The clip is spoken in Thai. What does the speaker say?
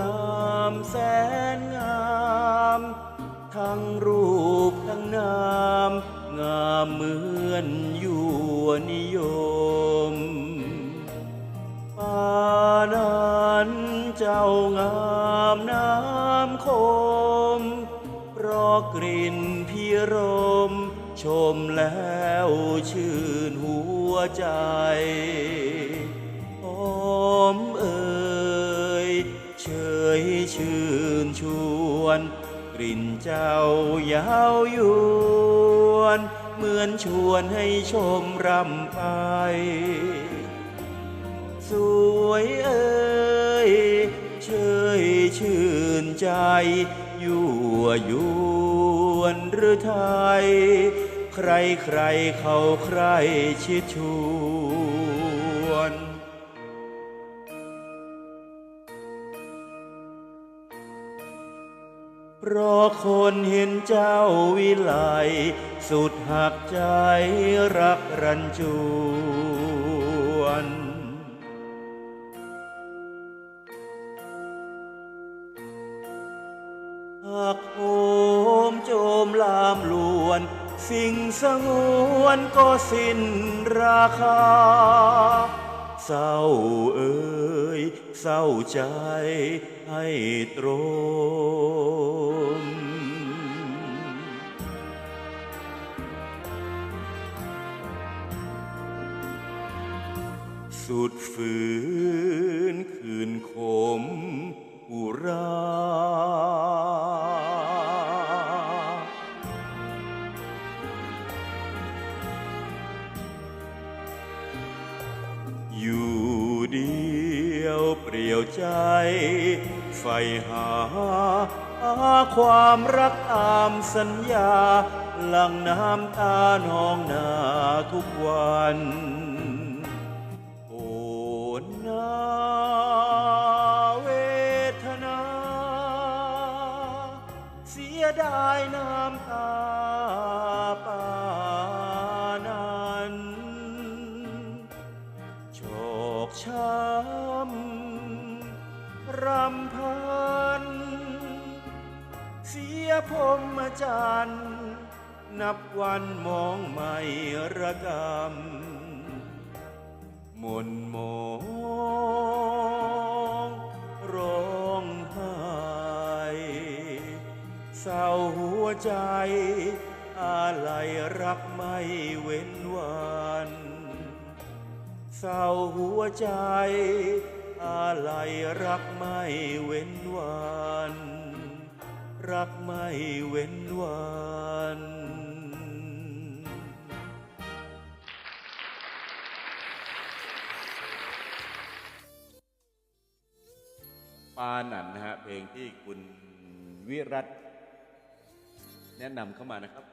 งามแสนงาม ทั้งรูปทั้งนาม งามเหมือนอยู่นิยมป่านั้นเจ้างามน้ำคม เพราะกลิ่นพิรม ชมแล้วชื่นหัวใจหอมเอ่ กลิ่นเจ้ายาวยวน เหมือนชวนให้ชมรำไป สวยเอ่ยเชยชื่นใจ ยั่วยวนหรือไทย ใครใครเขาใครชิดชวน เพราะคนเห็นเจ้าวิไลสุดหักใจรักรันจวนหากโหมโจมลามลวน สิ่งสงวนก็สิ้นราคา เศร้าเอ่ยเศร้าใจให้ตรม สุดฝืนคืนขมอุรา อยู่เดียวเปลี่ยวใจใฝ่หาหา ความรักตามสัญญา หลังน้ำตานองนาทุกวัน เสียดายน้ำตาปานั้นโชกช้ำรำพัน เสียพรหมจันทร์นับวันมองไม่ระกำมนม ใจอะไรรักไม่เว้นวันเศร้าหัวใจอะไรรักไม่เว้นวันรักไม่เว้นวันปานันนะฮะเพลงที่คุณวิรัต แนะนำเข้ามานะครับ